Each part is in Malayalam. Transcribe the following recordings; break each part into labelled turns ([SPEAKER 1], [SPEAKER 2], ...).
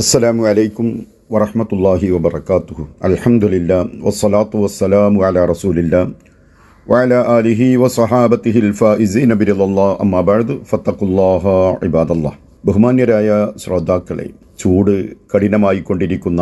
[SPEAKER 1] അസ്സലാമു അലൈക്കും വറഹമത്തല്ലാഹി വബർക്കാത്തു അലഹമുല്ല വസ്സലാത്തു വസ്സലാമു അല റസൂലില്ല വഅല ആലിഹി വസഹാബത്തിഹിൽ ഫായിസീന ബിറദല്ലാഹ് അമ്മാ ബഅദ് ഫത്തഖുല്ലാഹ ഇബാദല്ലാഹ് ബഹുമാന്യരായ ശ്രോതാക്കളെ ചൂട് കഠിനമായിക്കൊണ്ടിരിക്കുന്ന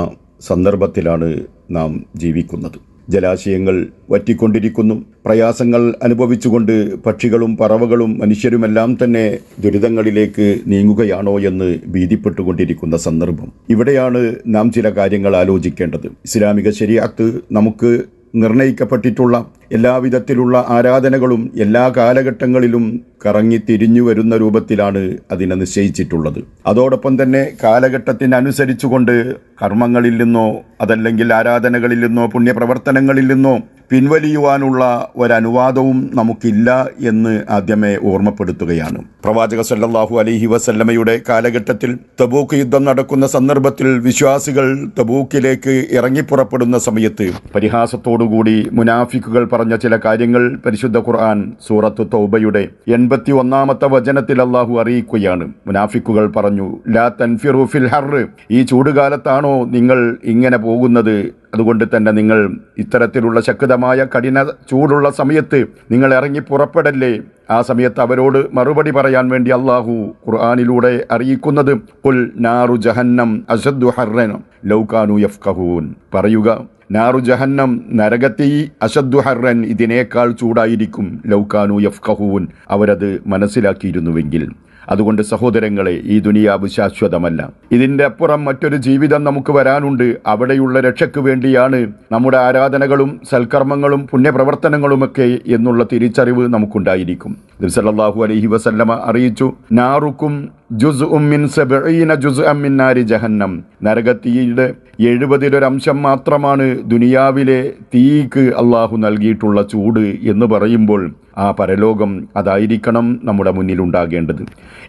[SPEAKER 1] സന്ദർഭത്തിലാണ് നാം ജീവിക്കുന്നത്. ജലാശയങ്ങൾ വറ്റിക്കൊണ്ടിരിക്കുന്നു. പ്രയാസങ്ങൾ അനുഭവിച്ചുകൊണ്ട് പക്ഷികളും പറവകളും മനുഷ്യരുമെല്ലാം തന്നെ ദുരിതങ്ങളിലേക്ക് നീങ്ങുകയാണോ എന്ന് ഭീതിപ്പെട്ടുകൊണ്ടിരിക്കുന്ന സന്ദർഭം. ഇവിടെയാണ് നാം ചില കാര്യങ്ങൾ ആലോചിക്കേണ്ടത്. ഇസ്ലാമിക ശരിയാത്ത് നമുക്ക് നിർണയിക്കപ്പെട്ടിട്ടുള്ള എല്ലാവിധത്തിലുള്ള ആരാധനകളും എല്ലാ കാലഘട്ടങ്ങളിലും കറങ്ങി തിരിഞ്ഞു വരുന്ന രൂപത്തിലാണ് അതിനെ നിശ്ചയിച്ചിട്ടുള്ളത്. അതോടൊപ്പം തന്നെ കാലഘട്ടത്തിനനുസരിച്ചുകൊണ്ട് കർമ്മങ്ങളിൽ നിന്നോ അതല്ലെങ്കിൽ ആരാധനകളിൽ നിന്നോ പുണ്യപ്രവർത്തനങ്ങളിൽ നിന്നോ പിൻവലിയുവാനുള്ള ഒരനുവാദവും നമുക്കില്ല എന്ന് ആദ്യമേ ഓർമ്മപ്പെടുത്തുകയാണ്. പ്രവാചക സല്ലാഹു അലഹി വസല്ലമയുടെ കാലഘട്ടത്തിൽ തബൂക്ക് യുദ്ധം നടക്കുന്ന സന്ദർഭത്തിൽ വിശ്വാസികൾ തബൂക്കിലേക്ക് ഇറങ്ങിപ്പുറപ്പെടുന്ന സമയത്ത് പരിഹാസത്തോടുകൂടി മുനാഫിക്കുകൾ പറഞ്ഞ ചില കാര്യങ്ങൾ പരിശുദ്ധ ഖുർആൻ സൂറത്ത് തൗബയുടെ എൺപത്തി ഒന്നാമത്തെ വചനത്തിൽ അള്ളാഹു അറിയിക്കുകയാണ്. മുനാഫിക്കുകൾ പറഞ്ഞു ലാ തൻഫിറു ഫിൽ ഹർറ് ഈ ചൂടുകാലത്താണോ നിങ്ങൾ ഇങ്ങനെ പോകുന്നത്? അതുകൊണ്ട് തന്നെ നിങ്ങൾ ഇത്തരത്തിലുള്ള ശക്തമായ കഠിന ചൂടുള്ള സമയത്ത് നിങ്ങൾ ഇറങ്ങി പുറപ്പെടല്ലേ? ആ സമയത്ത് അവരോട് മറുപടി പറയാൻ വേണ്ടി അള്ളാഹു ഖുർആാനിലൂടെ അറിയിക്കുന്നത് പുൽ നാറു ജഹന്നം അസദ്ദു ഹർറൻ ലൗകാനു യഫ്കഹൂൻ പറയുക നാറു ജഹന്നം നരകത്തീ അശദ്ദു ഹർറൻ ഇതിനേക്കാൾ ചൂടായിരിക്കും. ലൗകാനു യഫ്കഹൂൻ അവരത് മനസ്സിലാക്കിയിരുന്നുവെങ്കിൽ. അതുകൊണ്ട് സഹോദരങ്ങളെ ഈ ദുനിയാവ് ശാശ്വതമല്ല. ഇതിന്റെ അപ്പുറം മറ്റൊരു ജീവിതം നമുക്ക് വരാനുണ്ട്. അവിടെയുള്ള രക്ഷയ്ക്ക് വേണ്ടിയാണ് നമ്മുടെ ആരാധനകളും സൽക്കർമ്മങ്ങളും പുണ്യപ്രവർത്തനങ്ങളുമൊക്കെ എന്നുള്ള തിരിച്ചറിവ് നമുക്കുണ്ടായിരിക്കും. സല്ലല്ലാഹു അലഹി വസല്ലമ അറിയിച്ചു നാറുക്കും ജുസ് ഉമ്മിൻ സെബീന ജുസ് അമ്മിൻ നാരി ജഹന്നം. നരകത്തീയുടെ എഴുപതിലൊരംശം മാത്രമാണ് ദുനിയാവിലെ തീക്ക് അള്ളാഹു നൽകിയിട്ടുള്ള ചൂട് എന്ന് പറയുമ്പോൾ ആ പരലോകം അതായിരിക്കണം നമ്മുടെ മുന്നിലുണ്ടാകേണ്ടത്.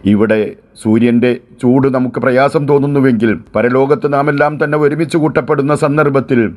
[SPEAKER 1] ഇവിടെ സൂര്യന്റെ ചൂട് നമുക്ക് പ്രയാസം തോന്നുന്നുവെങ്കിൽ പരലോകത്ത് നാം എല്ലാം തന്നെ ഒരുമിച്ച് കൂട്ടപ്പെടുന്ന സന്ദർഭത്തിൽ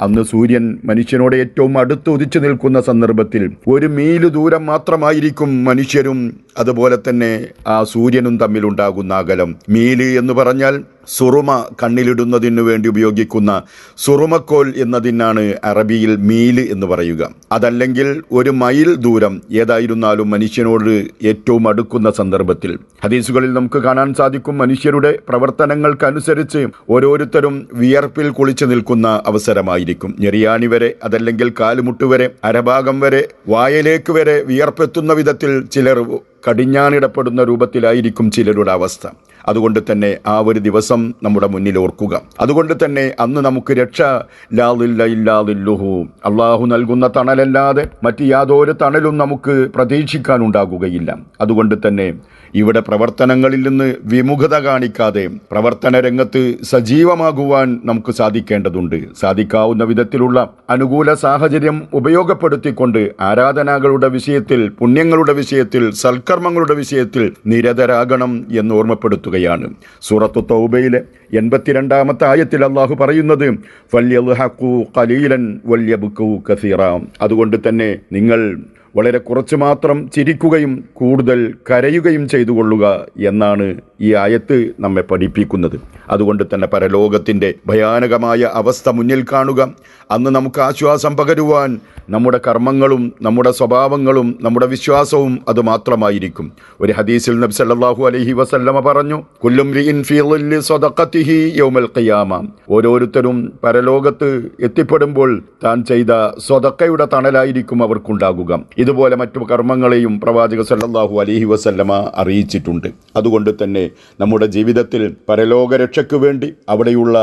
[SPEAKER 1] അന്ന് സൂര്യൻ മനുഷ്യനോട് ഏറ്റവും അടുത്ത് ഉദിച്ചു നിൽക്കുന്ന സന്ദർഭത്തിൽ ഒരു മീൽ ദൂരം മാത്രമായിരിക്കും മനുഷ്യരും അതുപോലെ തന്നെ ആ സൂര്യനും തമ്മിലുണ്ടാകുന്ന അകലം. മീൽ എന്ന് പറഞ്ഞാൽ സുറുമ കണ്ണിലിടുന്നതിനു വേണ്ടി ഉപയോഗിക്കുന്ന സുറുമക്കോൽ എന്നതിനാണ് അറബിയിൽ മീൽ എന്ന് പറയുക. അതല്ലെങ്കിൽ ഒരു മൈൽ ദൂരം ഏതായിരുന്നാലും മനുഷ്യനോട് ഏറ്റവും അടുക്കുന്ന സന്ദർഭത്തിൽ. ഹദീസുകളിൽ നമുക്ക് കാണാൻ സാധിക്കും മനുഷ്യരുടെ പ്രവർത്തനങ്ങൾക്കനുസരിച്ച് ഓരോരുത്തരും വിയർപ്പിൽ കുളിച്ചു നിൽക്കുന്ന അവസരമായിരിക്കും. ഞെറിയാണി വരെ അതല്ലെങ്കിൽ കാലുമുട്ട് വരെ അരഭാഗം വരെ വായലേക്ക് വരെ വിയർപ്പെത്തുന്ന വിധത്തിൽ ചിലർ കടിഞ്ഞാണിടപ്പെടുന്ന രൂപത്തിലായിരിക്കും ചിലരുടെ അവസ്ഥ. അതുകൊണ്ട് തന്നെ ആ ഒരു ദിവസം നമ്മുടെ മുന്നിൽ ഓർക്കുക. അതുകൊണ്ട് തന്നെ അന്ന് നമുക്ക് രക്ഷ. ലാലില്ല ഇല്ലാതില്ലുഹു അള്ളാഹു നൽകുന്ന തണലല്ലാതെ മറ്റ് യാതൊരു തണലും നമുക്ക് പ്രതീക്ഷിക്കാൻ പ്രതീക്ഷിക്കാനുണ്ടാകുകയില്ല. അതുകൊണ്ട് തന്നെ ഇവിടെ പ്രവർത്തനങ്ങളിൽ നിന്ന് വിമുഖത കാണിക്കാതെ പ്രവർത്തന രംഗത്ത് സജീവമാകുവാൻ നമുക്ക് സാധിക്കേണ്ടതുണ്ട്. സാധിക്കാവുന്ന വിധത്തിലുള്ള അനുകൂല സാഹചര്യം ഉപയോഗപ്പെടുത്തിക്കൊണ്ട് ആരാധനകളുടെ വിഷയത്തിൽ പുണ്യങ്ങളുടെ വിഷയത്തിൽ സൽക്കർമ്മങ്ങളുടെ വിഷയത്തിൽ നിരതരാകണം എന്ന് ഓർമ്മപ്പെടുത്തുകയാണ് സൂറത്തു തൗബയിലെ എൺപത്തിരണ്ടാമത്തെ ആയത്തിൽ അള്ളാഹു പറയുന്നത് അതുകൊണ്ട് തന്നെ നിങ്ങൾ വളരെ കുറച്ച് മാത്രം ചിരിക്കുകയും കൂടുതൽ കരയുകയും ചെയ്തു കൊള്ളുക എന്നാണ് ഈ ആയത്ത് നമ്മെ പഠിപ്പിക്കുന്നത്. അതുകൊണ്ട് തന്നെ പരലോകത്തിന്റെ ഭയാനകമായ അവസ്ഥ മുന്നിൽ കാണുക. അന്ന് നമുക്ക് ആശ്വാസം പകരുവാൻ നമ്മുടെ കർമ്മങ്ങളും നമ്മുടെ സ്വഭാവങ്ങളും നമ്മുടെ വിശ്വാസവും അത് മാത്രമായിരിക്കും. ഒരു ഹദീസിൽ നബി സല്ലാഹു അലഹി വസല്ലമ പറഞ്ഞു കുല്ലും ഓരോരുത്തരും പരലോകത്ത് എത്തിപ്പെടുമ്പോൾ താൻ ചെയ്ത സ്വതക്കയുടെ തണലായിരിക്കും അവർക്കുണ്ടാകുക. ഇതുപോലെ മറ്റു കർമ്മങ്ങളെയും പ്രവാചക സല്ലാഹു അലഹി വസല്ലമ അറിയിച്ചിട്ടുണ്ട്. അതുകൊണ്ട് തന്നെ നമ്മുടെ ജീവിതത്തിൽ പരലോകരക്ഷയ്ക്ക് വേണ്ടി അവിടെയുള്ള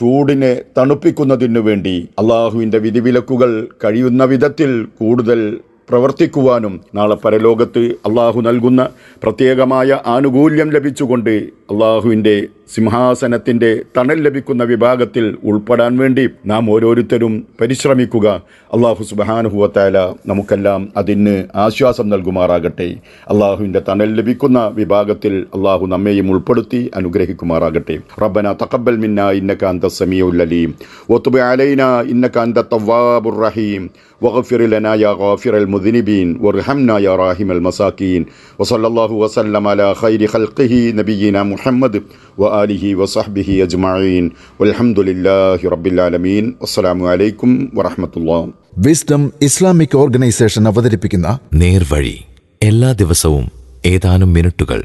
[SPEAKER 1] ചൂടിനെ തണുപ്പിക്കുന്നതിനു വേണ്ടി അള്ളാഹുവിന്റെ വിധിവിലക്കുകൾ കഴിയുന്ന വിധത്തിൽ കൂടുതൽ പ്രവർത്തിക്കുവാനും നാളെ പരലോകത്ത് അള്ളാഹു നൽകുന്ന പ്രത്യേകമായ ആനുകൂല്യം ലഭിച്ചുകൊണ്ട് അള്ളാഹുവിന്റെ സിംഹാസനത്തിൻ്റെ തണൽ ലഭിക്കുന്ന വിഭാഗത്തിൽ ഉൾപ്പെടാൻ വേണ്ടി നാം ഓരോരുത്തരും പരിശ്രമിക്കുക അള്ളാഹു സുബാനുഹുവത്തായ നമുക്കെല്ലാം അതിന് ആശ്വാസം നൽകുമാറാകട്ടെ അള്ളാഹുവിൻ്റെ തണൽ ലഭിക്കുന്ന വിഭാഗത്തിൽ അള്ളാഹു നമ്മെയും ഉൾപ്പെടുത്തി അനുഗ്രഹിക്കുമാറാകട്ടെ റബ്ബന തഖബ്ബൽ മിന്ന ഇന്നക അന്ത സമീഉൽ അലീം വതുബ് അലൈന ഇന്നക അന്ത തവ്വാബുർ റഹീം واغفر لنا يا غافر المذنبين وارحمنا يا راحم المساكين وصلى الله وسلم على خير خلقه نبينا محمد وآله ആലിഹി വസഹ്ബിഹി അജ്മീൻ അലഹമുല്ലാഹി റബ്ബിലാലമീൻ അസ്സലാമു അലൈക്കും വറഹമത്തുള്ള.
[SPEAKER 2] വിസ്ഡം ഇസ്ലാമിക് ഓർഗനൈസേഷൻ അവതരിപ്പിക്കുന്ന
[SPEAKER 3] നേർവഴി. എല്ലാ ദിവസവും ഏതാനും മിനിറ്റുകൾ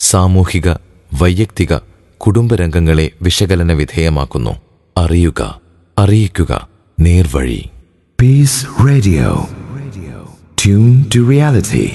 [SPEAKER 3] സാമൂഹിക വൈയക്തിക കുടുംബരംഗങ്ങളെ വിശകലന വിധേയമാക്കുന്നു. അറിയുക അറിയിക്കുക. നേർവഴി.
[SPEAKER 4] Peace radio tune to reality